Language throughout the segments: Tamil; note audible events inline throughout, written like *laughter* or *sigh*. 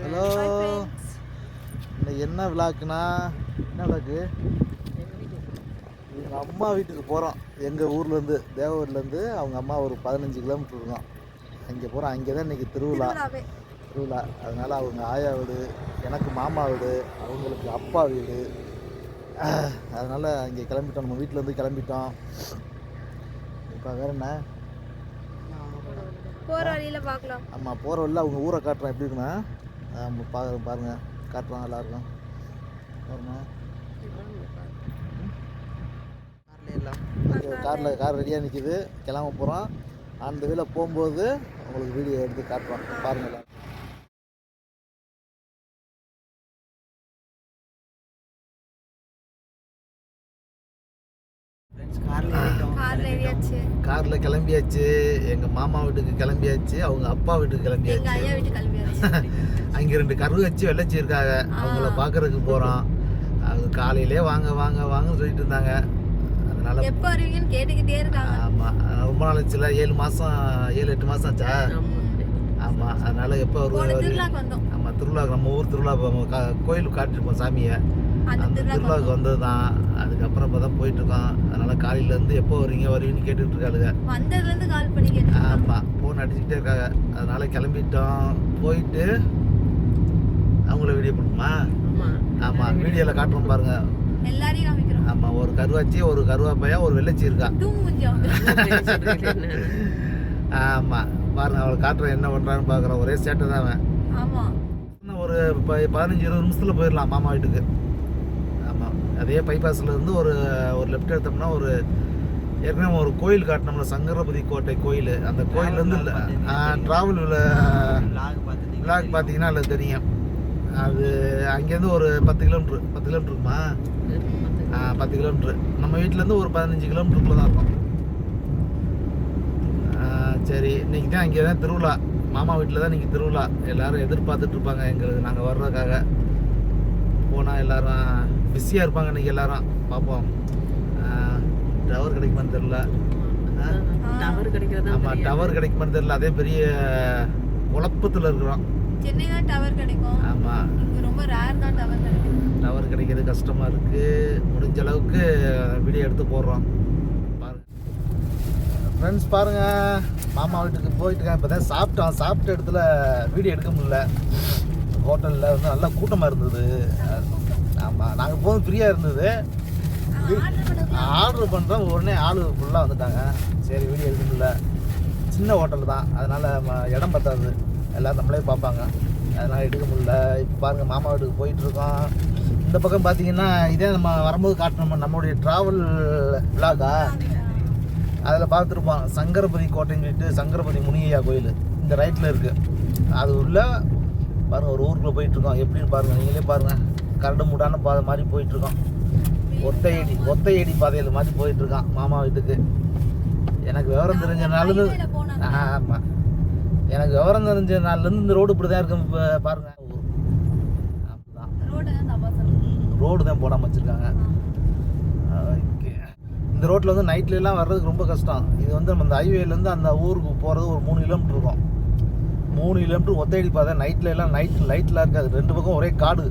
ஹலோ இன்னைக்கு என்ன விழாக்குனா என்ன விழாக்கு எங்கள் அம்மா வீட்டுக்கு போகிறோம் எங்கள் ஊர்லேருந்து தேவூர்லேருந்து அவங்க அம்மா ஒரு பதினஞ்சு கிலோமீட்டர் இருக்கும். அங்கே போகிறோம் அங்கே தான் இன்றைக்கி திருவிழா. திருவிழா. அதனால் அவங்க ஆயா வீடு எனக்கு மாமா வீடு அவங்களுக்கு அப்பா வீடு. அதனால் அங்கே கிளம்பிட்டோம். நம்ம வீட்டிலேருந்து கிளம்பிட்டோம். இப்போ வேறு என்ன? போற வழியில பார்க்கலாம் ஆமாம் போகிற வழியில் அவங்க ஊரை காட்டுறோம் எப்படி இருக்குண்ணா ஆமா, பா பாருங்க. காட்டுறோம் எல்லாருக்கும். பாருங்க. காரில் கார் ரெடியாக நிற்கிது கிளம்ப போகிறோம் அந்த வேல போகும்போது உங்களுக்கு வீடியோ எடுத்து காட்டுறோம். பாருங்க கார்ல கிளம்பியாச்சு. எங்கள் மாமா வீட்டுக்கு கிளம்பியாச்சு. அவங்க அப்பா வீட்டுக்கு எங்க கிளம்பியாச்சு. *laughs* அங்கே ரெண்டு கரு வச்சு வெள்ளச்சி இருக்காங்க அவங்கள பார்க்கறதுக்கு போகிறோம் அவங்க காலையிலே வாங்க வாங்க வாங்கன்னு சொல்லிட்டு இருந்தாங்க. அதனால எப்ப வருவீங்கன்னு கேட்டுக்கிட்டே இருக்காங்க. ஆமாம் ரொம்ப நாள் ஆச்சுல. ஏழு மாதம் ஏழு எட்டு மாதம் ஆச்சா? ஆமாம் அதனால எப்போ வருவாங்க திருவிழாக்கு வந்தோம். ஆமாம் திருவிழா நம்ம ஊர் திருவிழா கோயிலுக்கு காட்டிருப்போம் சாமியை. அந்த திருவிழாவுக்கு வந்தது தான் அதுக்கப்புறம் இப்போ தான் போயிட்டுருக்கோம் அதனால காலையிலேருந்து எப்போ வருவீங்க வருவீங்கன்னு கேட்டுட்டு இருக்காளுங்க வந்ததுல இருந்து கால் பண்ணி கேட்டு ஆமாம் ஃபோன் அடிச்சுக்கிட்டே இருக்காங்க அதனால கிளம்பிட்டோம். போயிட்டு அவங்கள வீடியோ பண்ணுமா ஆமாம் வீடியோவில் காட்டுறோம் பாருங்க. எல்லாரையும் காமிக்கிறோம். ஆமாம் ஒரு கருவாச்சி ஒரு கருவாப்பையா ஒரு வெள்ளச்சி இருக்கா? ஆமாம் பாருங்க அவளை காட்டுறேன் என்ன பண்ணுறான்னு பார்க்குறோம் ஒரே சேட்டை தான் அவன். ஆமா. இன்னும் ஒரு பதினஞ்சு இருபது நிமிஷத்தில் போயிடலாம் மாமா வீட்டுக்கு. ஆமாம் அதே பைபாஸில் இருந்து ஒரு ஒரு லெஃப்ட் எடுத்தோம்னா ஒரு ஏற்கனவே ஒரு கோயில் காட்டினோம்ல சங்கரபதி கோட்டை கோயில். அந்த கோயிலேருந்து ட்ராவல் விளாக் பார்த்தீங்கன்னா அதில் தெரியும். அது அங்கேருந்து ஒரு பத்து கிலோமீட்ரு பத்து கிலோமீட்டர் இருக்குமா ஆ, பத்து கிலோமீட்ரு நம்ம வீட்டிலேருந்து ஒரு பதினஞ்சு கிலோமீட்டருக்குள்ள தான் இருக்கும். சரி. இன்னைக்கு தான் அங்கே தான் திருவிழா. மாமா வீட்டில் தான் இன்னைக்கு திருவிழா. எல்லாரும் எதிர்பார்த்துட்டு இருப்பாங்க எங்களுக்கு. நாங்கள் வர்றதுக்காக. போனால் எல்லாரும் பிஸியாக இருப்பாங்க இன்னைக்கு எல்லாரும். பார்ப்போம் டவர் கிடைக்குமான்னு தெரில டவர் கிடைக்கிறதா ஆமாம் டவர் கிடைக்குமான்னு தெரில அதே பெரிய குழப்பத்தில் இருக்கிறோம். சென்னை தான் டவர் கிடைக்கும். ஆமாம் ரொம்ப ரேர் தான் டவர் கிடைக்கும் டவர் கிடைக்கிறது கஷ்டமாக இருக்குது முடிஞ்ச அளவுக்கு வீடியோ எடுத்து போடுறோம். பாருங்க. ஃப்ரெண்ட்ஸ் பாருங்க. மாமா வீட்டுக்கு போயிட்டு இப்போ தான் சாப்பிட்டோம். சாப்பிட்ட இடத்துல வீடியோ எடுக்க முடியல. ஹோட்டலில் வந்து நல்லா கூட்டமாக இருந்தது. ஆமாம் நாங்கள் போகும் ஃப்ரீயாக இருந்தது. ஆர்டர் பண்ணுறோம் உடனே ஆள் ஃபுல்லாக வந்துட்டாங்க. சரி வீடியோ எடுக்க முடியல சின்ன ஹோட்டல் தான். அதனால் இடம் பத்தாது. எல்லோரும் நம்மளே பார்ப்பாங்க. அதனால் எடுக்க முடியல. இப்போ பாருங்கள் மாமா வீட்டுக்கு போயிட்டுருக்கோம் இந்த பக்கம் பார்த்தீங்கன்னா இதே நம்ம வரும்போது காட்டணும் நம்மளுடைய ட்ராவல் விலாகா அதில் பார்த்துருப்போம் சங்கரபதி கோட்டைன்னு சொல்லிட்டு சங்கரபதி முனிகையா கோயில். இந்த ரைட்டில் இருக்குது அது உள்ள பாருங்கள் ஒரு ஊருக்குள்ளே போயிட்டுருக்கோம் எப்படின்னு பாருங்கள் நீங்களே பாருங்கள் கரடு முடான பாதை மாதிரி போயிட்டுருக்கோம் ஒத்தையடி ஒத்தையடி பாதையில் மாதிரி போயிட்டுருக்கான் மாமா வீட்டுக்கு. எனக்கு விவரம் தெரிஞ்ச நாள்லேருந்து ஆமாம் எனக்கு விவரம் தெரிஞ்ச நாள்லேருந்து இந்த ரோடு இப்படி தான் இருக்கும் இப்போ அப்படிதான் ரோடு தான் போடாமல் வச்சுருக்காங்க. ஓகே. இந்த ரோட்டில் வந்து நைட்ல எல்லாம் வர்றதுக்கு ரொம்ப கஷ்டம். இது வந்து நம்ம இந்த ஹைவேலேருந்து அந்த ஊருக்கு போகிறது ஒரு மூணு கிலோமீட்டர் இருக்கும். மூணு கிலோமீட்டர் ஒத்தையடி பாதை. நைட்ல எல்லாம் நைட் லைட்லாம் இருக்காது. ரெண்டு பக்கம் ஒரே காடு.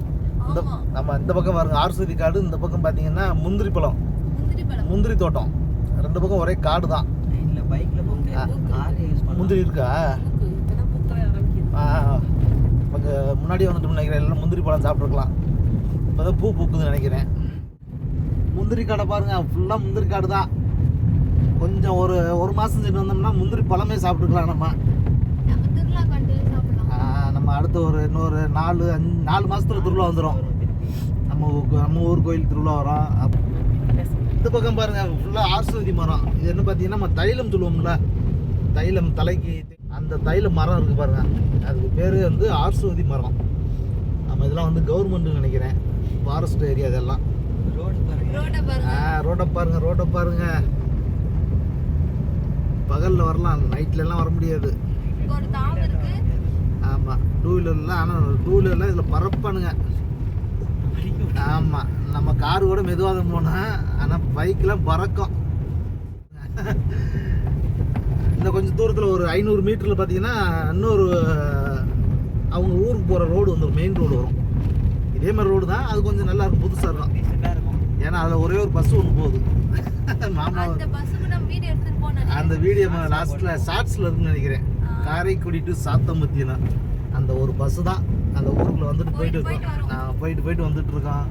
இந்த நம்ம இந்த பக்கம் பாருங்க ஆர்சதி காடு இந்த பக்கம் பார்த்தீங்கன்னா முந்திரி பழம். முந்திரி பழம். முந்திரி தோட்டம். ரெண்டு பக்கம் ஒரே காடு தான். முந்திரி இருக்கா? நமக்கு முன்னாடியே வந்துட்டு நினைக்கிறேன். எல்லாம் முந்திரி பழம் சாப்பிட்ருக்கலாம் இப்போ தான் பூ பூக்குதுன்னு நினைக்கிறேன். முந்திரி காடை பாருங்க ஃபுல்லாக முந்திரி காடு தான் கொஞ்சம் ஒரு ஒரு மாதம் சென்று வந்தோம்னா முந்திரி பழமே சாப்பிட்டுக்கலாம் நம்ம திருவிழா கண்டு சாப்பிடலாம் ஆ, நம்ம அடுத்த ஒரு இன்னொரு நாலு அஞ்சு நாலு மாதத்துல திருவிழா வந்துடும் நம்ம நம்ம ஊர் கோயில் திருவிழா வரும். இந்த பக்கம் பாருங்க ஃபுல்லாக ஆர்சுவதி மரம். இது என்ன பார்த்தீங்கன்னா நம்ம தைலம் சொல்லுவோம்ல. தைலம் தலைக்கு அந்த தைல மரம் இருக்கு பாருங்க. அதுக்கு பேர் வந்து ஆர்சுவதி மரம். நம்ம இதெல்லாம் வந்து கவர்மெண்ட்னு நினைக்கிறேன். ஃபாரஸ்ட் ஏரியா இதெல்லாம். ரோடு பாருங்க. ரோட பாருங்க ஆ ரோட்டை பாருங்க ரோட்டை பாருங்க. பகலில் வரலாம் நைட்ல எல்லாம் வர முடியாது இங்க ஒரு தாவ இருக்கு ஆமாம் டூ வீலர்லாம் ஆனால் டூ வீலர்லாம் இதில் பறப்பானுங்க ஆமாம் நம்ம கார் கூட மெதுவாக தான் போனோம் ஆனால் பைக்கெலாம் பறக்கும். இன்னும் கொஞ்சம் தூரத்தில் ஒரு ஐநூறு மீட்டரில் பார்த்தீங்கன்னா இன்னொரு அவங்க ஊருக்கு போகிற ரோடு வந்து மெயின் ரோடு வரும். இதே மாதிரி ரோடு தான். அது கொஞ்சம் நல்லா இருக்கும். புதுசாக இருக்கும். ஏன்னா அதில் ஒரே ஒரு பஸ் ஒன்று போகுது. மாமா அந்த வீடியோ லாஸ்ட்டில் ஷார்ட்ஸில் இருக்குன்னு நினைக்கிறேன். காரைக்குடி டு சாத்தம்பத்தினா அந்த ஒரு பஸ் தான். அந்த ஊருக்குள்ள வந்துட்டு போயிட்டு இருக்கோம். நான் போயிட்டு போயிட்டு வந்துட்டு இருக்கோம்.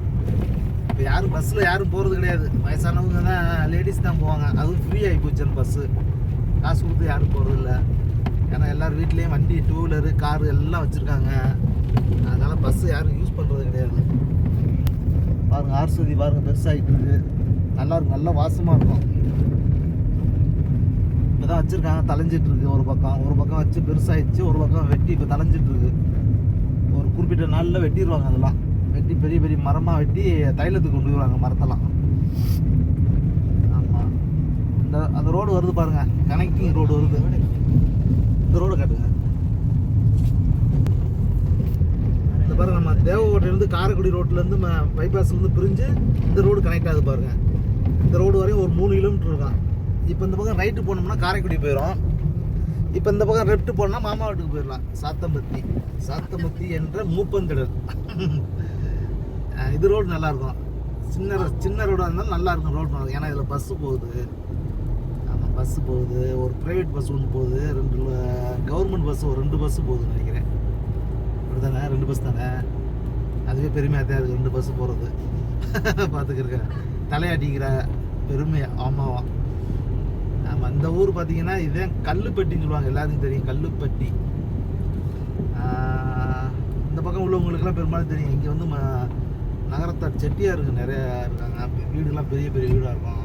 இப்போ யாரும் பஸ்ஸில் யாரும் போகிறது கிடையாது. வயசானவங்க தான் லேடிஸ் தான் போவாங்க. அதுவும் ஃப்ரீ ஆகி போச்சு பஸ்ஸு காசு கொடுத்து யாரும் போகிறது இல்லை. ஏன்னா எல்லார் வீட்லேயும் வண்டி டூ வீலரு காரு எல்லாம் வச்சுருக்காங்க. அதனால் பஸ்ஸு யாரும் யூஸ் பண்ணுறது கிடையாது. பாருங்க ஆர்சுதி பாருங்க பெருசாகிட்டு இருக்கு. நல்லா இருக்கும் நல்லா வாசமாக இருக்கும். இப்போதான் வச்சுருக்காங்க தலைஞ்சிட்டு இருக்கு ஒரு பக்கம். ஒரு பக்கம் வச்சு பெருசாகிடுச்சு ஒரு பக்கம் வெட்டி இப்போ தலைஞ்சிட்டு இருக்கு. ஒரு குறிப்பிட்ட நாளில் வெட்டிடுவாங்க அதெல்லாம். வெட்டி பெரிய பெரிய மரமாக வெட்டி தைலத்துக்கு கொண்டு வருவாங்க மரத்தெல்லாம். ஆமாம் இந்த அந்த ரோடு வருது பாருங்க. கனெக்டிங் ரோடு வருது. இந்த ரோடு காட்டுங்க. இந்த பாருங்க நம்ம தேவகோட்டையிலேருந்து காரைக்குடி ரோட்லேருந்து பைபாஸ்லேருந்து பிரிஞ்சு இந்த ரோடு கனெக்ட் ஆகுது பாருங்க. இந்த ரோடு வரையும் ஒரு மூணு கிலோமீட்டர் இருக்கான் இப்போ இந்த பக்கம் ரைட்டு போனோம்னா காரைக்குடி போயிடும் இப்போ இந்த பக்கம் லெஃப்ட் போனோம்னா மாமா வீட்டுக்கு போயிடலாம் சாத்தம்பத்தி சாத்தம்பத்தி என்ற மூப்பந்திடல் இது ரோடு நல்லாயிருக்கும். சின்ன சின்ன ரோடாக இருந்தாலும் நல்லாயிருக்கும் ரோடு நல்லா ஏன்னா இதில் பஸ்ஸு போகுது. ஆமாம் பஸ்ஸு போகுது. ஒரு ப்ரைவேட் பஸ் ஒன்று போகுது. ரெண்டு கவர்மெண்ட் பஸ் ஒரு ரெண்டு பஸ்ஸு போகுதுன்னு நினைக்கிறேன். அப்படி தானே ரெண்டு பஸ் தானே? அதுவே பெருமையாக தான் இருக்குது ரெண்டு பஸ்ஸு போகிறது *laughs* பார்த்துக்கிருக்கேன் தலையாட்டிக்கிற பெருமை ஆமாம் இந்த ஊர் பார்த்தீங்கன்னா இதே கல்லுப்பட்டின்னு சொல்லுவாங்க எல்லாத்துக்கும் தெரியும் கல்லுப்பட்டி. இந்த பக்கம் உள்ளவங்களுக்குலாம் பெரும்பாலும் தெரியும். இங்கே வந்து ம- நகரத்தார் செட்டியாருங்க நிறையா இருக்காங்க. வீடுலாம் பெரிய பெரிய வீடாக இருக்கும்.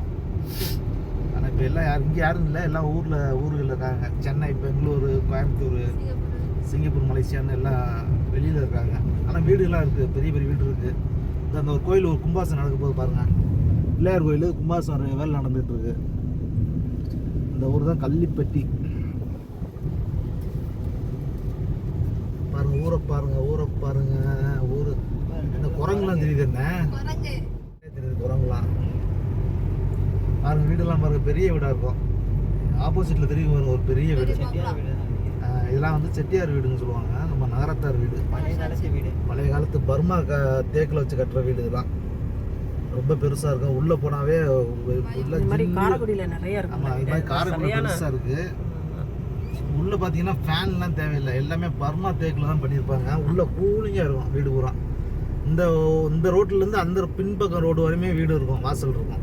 ஆனால் இப்போ எல்லாம் யாரும் இங்கே யாரும் இல்லை. எல்லாம் ஊரில் ஊர்களில் இருக்காங்க. சென்னை பெங்களூர் கோயம்புத்தூர் சிங்கப்பூர் மலேசியான்னு எல்லாம் வெளியில் இருக்காங்க. ஆனால் வீடுலாம் இருக்குது பெரிய பெரிய வீடு இருக்குது இந்த அந்த ஒரு கோயில் ஒரு கும்பாசம் நடக்க போது பாருங்கள் பிள்ளையார் கோயில் கும்பாசம் வேலை நடந்துகிட்ருக்கு இந்த ஊர் தான் கள்ளிப்பட்டி. பாருங்க ஊரை பாருங்க ஊரை பாருங்க ஊர். இந்த குரங்குலாம் தெரியுது என்ன? குரங்கு. தெரியுது குரங்குலாம். பாருங்க வீடெல்லாம் பாருங்க பெரிய வீடாக இருக்கும். ஆப்போசிட்டில் தெரியும் பாருங்க ஒரு பெரிய வீடு. இதெல்லாம் வந்து செட்டியார் வீடுன்னு சொல்லுவாங்க. நம்ம நகரத்தார் வீடு. பழைய காலத்து வீடு. பழைய காலத்து பர்மா தேக்கில் வச்சு கட்டுற வீடு இதெல்லாம் ரொம்ப பெருசா இருக்கும் உள்ள போனாவே மாதிரி காரைக்குடியில நிறைய இருக்கு ஆமா இது மாதிரி காரைக்குடி பெருசா இருக்கு. உள்ள பாத்தீங்கன்னா ஃபேன்லாம் தேவையில்லை. எல்லாமே பர்மா தேக்கில் தான் பண்ணியிருப்பாங்க. உள்ள கூலிங்கா இருக்கும் வீடு பூரா. இந்த இந்த ரோட்ல இருந்து அந்த பின்பக்கம் ரோடு வரையுமே வீடு இருக்கும் வாசல் இருக்கும்.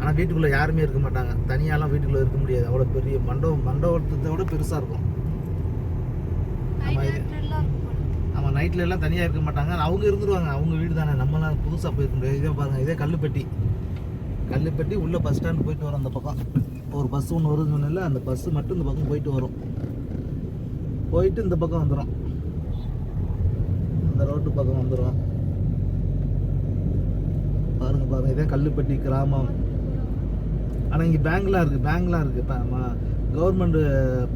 ஆனா வீட்டுக்குள்ள யாருமே இருக்க மாட்டாங்க. தனியாலாம் வீட்டுக்குள்ள இருக்க முடியாது. அவ்வளவு பெரிய மண்டபம் மண்டபத்தை விட பெருசா இருக்கும். ஆமா, நம்ம ஆமாம் நைட்டில் எல்லாம் தனியாக இருக்க மாட்டாங்க. அவங்க இருந்துருவாங்க. அவங்க வீடு தானே. நம்மலாம் புதுசாக போயிருக்க முடியாது இதே பாருங்க இதே கல்லுப்பட்டி. கல்லுப்பட்டி உள்ள பஸ் ஸ்டாண்ட் போயிட்டு வரும் அந்த பக்கம். ஒரு பஸ் ஒன்று வருதுன்னு இல்லை அந்த பஸ் மட்டும் இந்த பக்கம் போயிட்டு வரும். போயிட்டு இந்த பக்கம் வந்துடும் இந்த ரோட்டு பக்கம் வந்துடும் பாருங்க பாருங்க இதே கல்லுப்பட்டி கிராமம். ஆனால் இங்கே பேங்க்லாம் இருக்குது பேங்க்லாம் இருக்குது கவர்மெண்ட்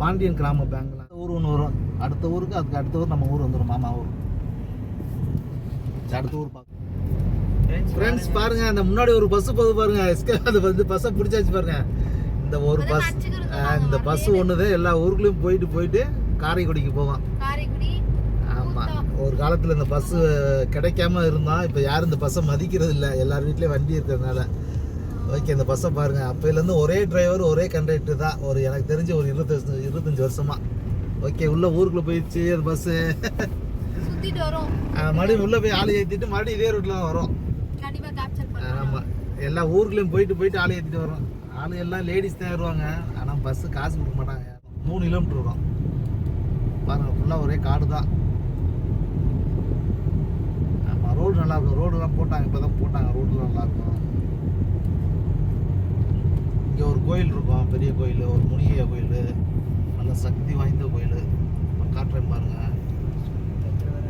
பாண்டியன் கிராம பேங்க்லாம் ஊர் ஒன்று வரும். அடுத்த ஊருக்கு அதுக்கு அடுத்த ஊர் நம்ம ஊர் வந்துடும் மாமா ஊர். அடுத்த ஊர் பார்க்க ஃப்ரெண்ட்ஸ் பாருங்க. அந்த முன்னாடி ஒரு பஸ் போகுது பாருங்க. எஸ்கே அது வந்து பஸ்ஸை பிடிச்சாச்சு பாருங்க. இந்த ஒரு பஸ் இந்த பஸ். ஒன்று எல்லா ஊருக்குள்ளேயும் போயிட்டு போயிட்டு காரைக்குடிக்கு போவோம். காரைக்குடி ஆமா. ஒரு காலத்துல இந்த பஸ் கிடைக்காம இருந்தோம் இப்போ யாரும் இந்த பஸ்ஸை மதிக்கிறது இல்லை. எல்லார் வீட்லயும் வண்டி இருக்கிறதுனால. ஓகே இந்த பஸ்ஸை பாருங்க. அப்பையிலேருந்து ஒரே டிரைவர் ஒரே கண்டக்டர் தான். ஒரு எனக்கு தெரிஞ்ச ஒரு இருபத்தஞ்சு இருபத்தஞ்சு வருஷமா. ஓகே உள்ள ஊருக்குள்ள போயிடுச்சு சுத்திட்டு வரும். மறுபடியும் உள்ள போய் ஆளு ஏற்றிட்டு மறுபடியும் இதே ரூட்ல வரும். ஆமா. எல்லா ஊருக்குள்ளேயும் போயிட்டு போயிட்டு ஆளு ஏற்றிட்டு வரும். ஆளு எல்லாம் லேடிஸ் தான் ஏறுவாங்க ஆனால் பஸ்ஸு காசு கொடுக்க மாட்டாங்க. மூணு கிலோமீட்டர் வரும். பாருங்க ஃபுல்லாக ஒரே காடு தான். ஆமாம் ரோடு நல்லா இருக்கும். ரோடுலாம் போட்டாங்க இப்போ தான் போட்டாங்க ரோடு நல்லா இருக்கும். இங்கே ஒரு கோயில் இருக்கும் பெரிய கோயில் ஒரு முனிய கோயில். நல்ல சக்தி வாய்ந்த கோயில். காட்டுறேன் பாருங்க.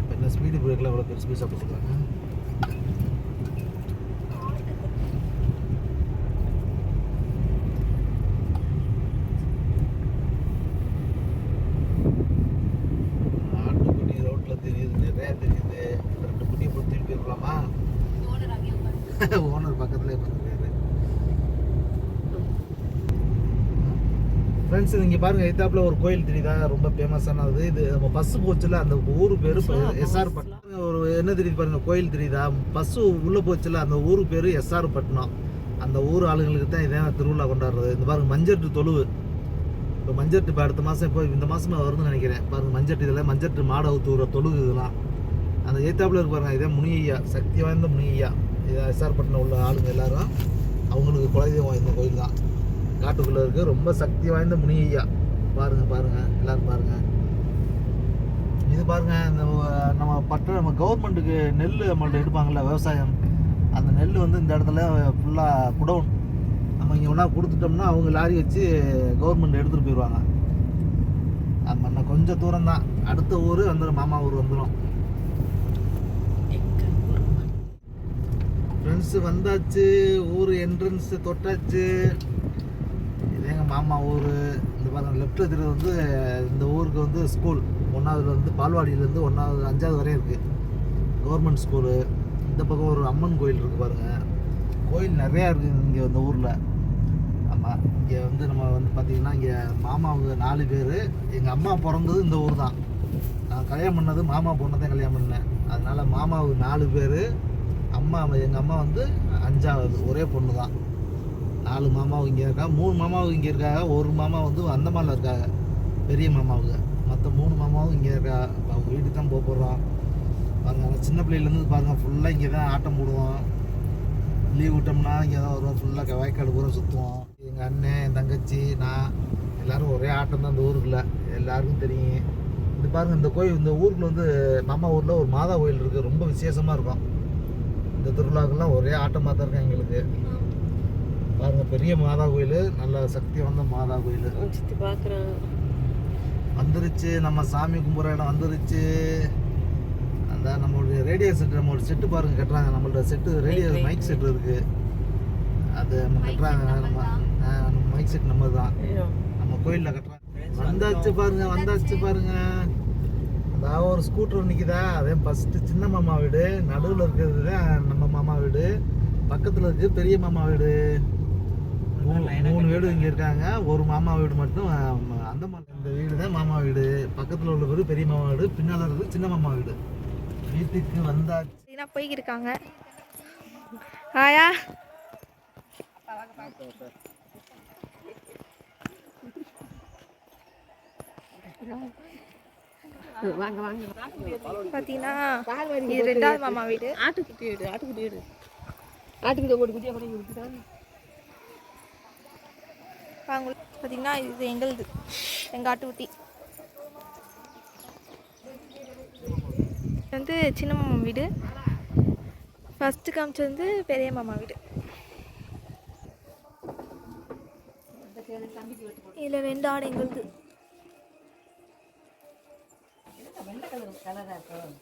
இப்போ என்ன ஸ்பீடு பிரேக்கில் எவ்வளோ பெருசு பெருசாக போட்டுருக்காங்க ஆட்டுக்குட்டி ரோட்ல தெரியுது நிறைய தெரியுது ரெண்டு குட்டியை பொறுத்திட்டு போயிருக்கலாமா ஓனர் அங்கே உட்கார்ந்து. ஓனர் பக்கத்துல உட்காந்துருக்காரு ஃப்ரெண்ட்ஸ் இங்கே பாருங்க எத்தாப்புல ஒரு கோயில் தெரியுதா? ரொம்ப ஃபேமஸானது இது நம்ம பஸ் போச்சுல அந்த ஊர் பேர் எஸ்ஆர் பட்டினம் ஒரு என்ன தெரியுது பாருங்க கோயில் தெரியுதா? பஸ் உள்ள போச்சுல அந்த ஊர் பேர் எஸ்ஆர் பட்டினம் அந்த ஊர் ஆளுங்களுக்கு தான் இதே திருவிழா கொண்டாடுறது. இந்த பாருங்க மஞ்சட்டு தொழுவு. இப்போ மஞ்சட்டு இப்போ அடுத்த மாதம் இப்போ இந்த மாதமே வருதுன்னு நினைக்கிறேன். பாருங்க மஞ்சட்டு இதெல்லாம் மஞ்சட்டு மாடை ஊற்றுற தொழுகு இதெல்லாம். அந்த ஏத்தாப்புல இருக்கு பாருங்க இதே முனியையா சக்தி வாய்ந்த முனியையா இது எஸ்ஆர் பட்டினம் உள்ள ஆளுங்க எல்லாரும். அவங்களுக்கு குலதெய்வம் இந்த கோயில் தான். காட்டுக்குள்ளே இருக்கு. ரொம்ப சக்தி வாய்ந்த முனியையா. பாருங்க பாருங்க எல்லாரும் பாருங்க. இது பாருங்க இந்த நம்ம பட்ட நம்ம கவர்மெண்ட்டுக்கு நெல் நம்மள்ட்ட எடுப்பாங்கல்ல விவசாயம். அந்த நெல் வந்து இந்த இடத்துல ஃபுல்லாக குடவுன் நம்ம இங்கே ஒன்றா கொடுத்துட்டோம்னா அவங்க லாரி வச்சு கவர்மெண்ட் எடுத்துகிட்டு போயிடுவாங்க நம்ம கொஞ்சம் தூரம் தான். அடுத்த ஊர் வந்துடும் மாமா ஊர் வந்துடும் ஃப்ரெண்ட்ஸு வந்தாச்சு ஊர் என்ட்ரன்ஸ் தொட்டாச்சு. மாமா ஊர் இந்த பக்கம் லெஃப்ட்டில் இருக்கிறது வந்து இந்த ஊருக்கு வந்து ஸ்கூல் ஒன்றாவதுலேருந்து வந்து பால்வாடியிலேருந்து ஒன்றாவது அஞ்சாவது வரையும் இருக்குது கவர்மெண்ட் ஸ்கூலு இந்த பக்கம் ஒரு அம்மன் கோயில் இருக்குது பாருங்கள் கோயில் நிறையா இருக்குது இங்கே இந்த ஊரில். ஆமாம் இங்கே வந்து நம்ம வந்து பார்த்திங்கன்னா இங்கே மாமாவுக்கு நாலு பேர். எங்கள் அம்மா பிறந்தது இந்த ஊர் தான் நான் கல்யாணம் பண்ணது மாமா பொண்ணை தான் கல்யாணம் பண்ணேன். அதனால் மாமாவுக்கு நாலு பேர் அம்மா எங்கள் அம்மா வந்து அஞ்சாவது ஒரே பொண்ணு தான் நாலு மாமாவும் இங்கே இருக்காங்க. மூணு மாமாவும் இங்கே இருக்காங்க. ஒரு மாமா வந்து அந்தமானில் இருக்காங்க. பெரிய மாமாவுக்கு மற்ற மூணு மாமாவும் இங்கே இருக்கா. இப்போ அவங்க வீட்டுக்கு தான் போக போகிறோம் பாருங்கள் சின்ன பிள்ளையிலேருந்து பாருங்கள் ஃபுல்லாக இங்கே தான் ஆட்டம் போடுவோம். லீவ் விட்டோம்னா இங்கே தான் வருவோம். ஃபுல்லாக வயக்காடு பூரா சுற்றுவோம் எங்கள் அண்ணன் என் தங்கச்சி நான் எல்லோரும் ஒரே ஆட்டம் தான் இந்த ஊருக்குள்ள. எல்லாருக்கும் தெரியும். இது பாருங்கள் இந்த கோயில் இந்த ஊருக்குள்ள வந்து மாமா ஊரில் ஒரு மாதா கோயில் இருக்குது ரொம்ப விசேஷமாக இருக்கும். இந்த திருவிழாக்கெல்லாம் ஒரே ஆட்டமாக தான் இருக்கும் எங்களுக்கு. பாருங்க பெரிய மாதா கோயில் நல்ல சக்தி வந்த மாதா கோயில். சுற்றி பார்க்குறேன் வந்துருச்சு நம்ம சாமி கும்பிட்ற இடம் வந்துருச்சு. அந்த நம்மளுடைய ரேடியோ செட் நம்மளோட செட்டு பாருங்க கட்டுறாங்க. நம்மளோட செட்டு ரேடியோ. மைக் செட் இருக்கு. அது நம்ம கட்டுறாங்க. நம்ம நம்ம மைக் செட் நம்ம தான். நம்ம கோயிலில் கட்டுறாங்க. வந்தாச்சு பாருங்க வந்தாச்சு. பாருங்க. அதாவது ஒரு ஸ்கூட்டர் நிற்குதா அதே ஃபஸ்ட்டு சின்ன மாமா வீடு. நடுவில் இருக்கிறது தான் நம்ம மாமா வீடு. பக்கத்தில் இருக்கு பெரிய மாமா வீடு. மூணு வீடு இங்கே இருக்காங்க ஒரு மாமா வீடு மட்டும் அந்த இந்த வீடு தான் மாமா வீடு. பக்கத்தில் உள்ள வீடு பெரிய மாமா வீடு பின்னால் இருக்கிறது சின்ன மாமா வீடு. வீட்டுக்கு வந்தாச்சு. அப்படின்னா போய்க்கிருக்காங்க. ஆயா. வாங்க வாங்க பார்த்தீங்கன்னா இது ரெண்டாவது மாமா வீடு. ஆட்டுக்குட்டி வீடு ஆட்டுக்குட்டி வீடு. ஆட்டுக்குட்டி ஒரு குட்டியாக கூட கொடுத்துட்டாங்க வாங்க பார்த்தீங்கன்னா இது எங்களுது எங்கள் ஆட்டுக்குட்டி இது வந்து சின்ன மாமா வீடு. ஃபஸ்ட்டு காமிச்சது வந்து பெரிய மாமா வீடு. இதில் ரெண்டு ஆடு எங்களுது. கலராக இருக்கும்